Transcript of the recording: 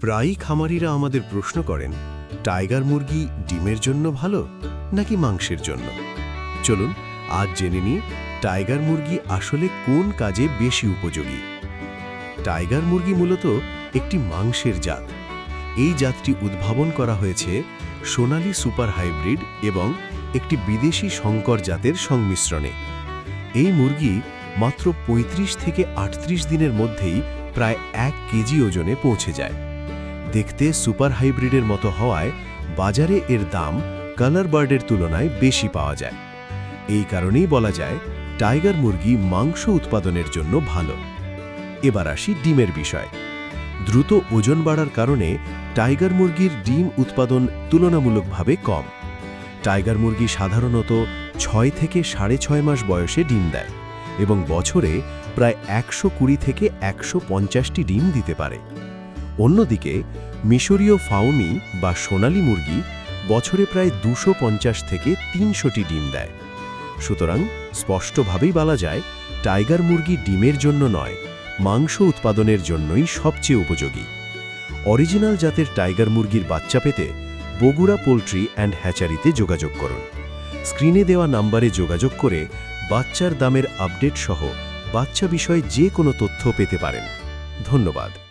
প্রায়ই খামারিরা আমাদের প্রশ্ন করেন, টাইগার মুরগি ডিমের জন্য ভালো নাকি মাংসের জন্য? চলুন, আজ জেনে নিই টাইগার মুরগি আসলে কোন কাজে বেশি উপযোগী। টাইগার মুরগি মূলত একটি মাংসের জাত। এই জাতটি উদ্ভাবন করা হয়েছে সোনালি সুপার হাইব্রিড এবং একটি বিদেশি শঙ্কর জাতের সংমিশ্রণে। এই মুরগি মাত্র ৩৫ থেকে আটত্রিশ দিনের মধ্যেই প্রায় এক কেজি ওজনে পৌঁছে যায়। দেখতে সুপার হাইব্রিডের মতো হওয়ায় বাজারে এর দাম কালার বার্ডের তুলনায় বেশি পাওয়া যায়। এই কারণেই বলা যায়, টাইগার মুরগি মাংস উৎপাদনের জন্য ভালো। এবার আসি ডিমের বিষয়। দ্রুত ওজন বাড়ার কারণে টাইগার মুরগির ডিম উৎপাদন তুলনামূলকভাবে কম। টাইগার মুরগি সাধারণত ছয় থেকে সাড়ে ছয় মাস বয়সে ডিম দেয় এবং বছরে প্রায় একশো কুড়ি থেকে একশো পঞ্চাশটি ডিম দিতে পারে। অন্যদিকে, মিশরীয় ফাউমি বা সোনালী মুরগি বছরে প্রায় দুশো থেকে তিনশোটি ডিম দেয়। সুতরাং স্পষ্টভাবেই বলা যায়, টাইগার মুরগি ডিমের জন্য নয়, মাংস উৎপাদনের জন্যই সবচেয়ে উপযোগী। অরিজিনাল জাতের টাইগার মুরগির বাচ্চা পেতে বগুড়া পোলট্রি অ্যান্ড হ্যাচারিতে যোগাযোগ করুন। স্ক্রিনে দেওয়া নাম্বারে যোগাযোগ করে বাচ্চার দামের আপডেট সহ বাচ্চা বিষয়ে যে কোনো তথ্য পেতে পারেন। ধন্যবাদ।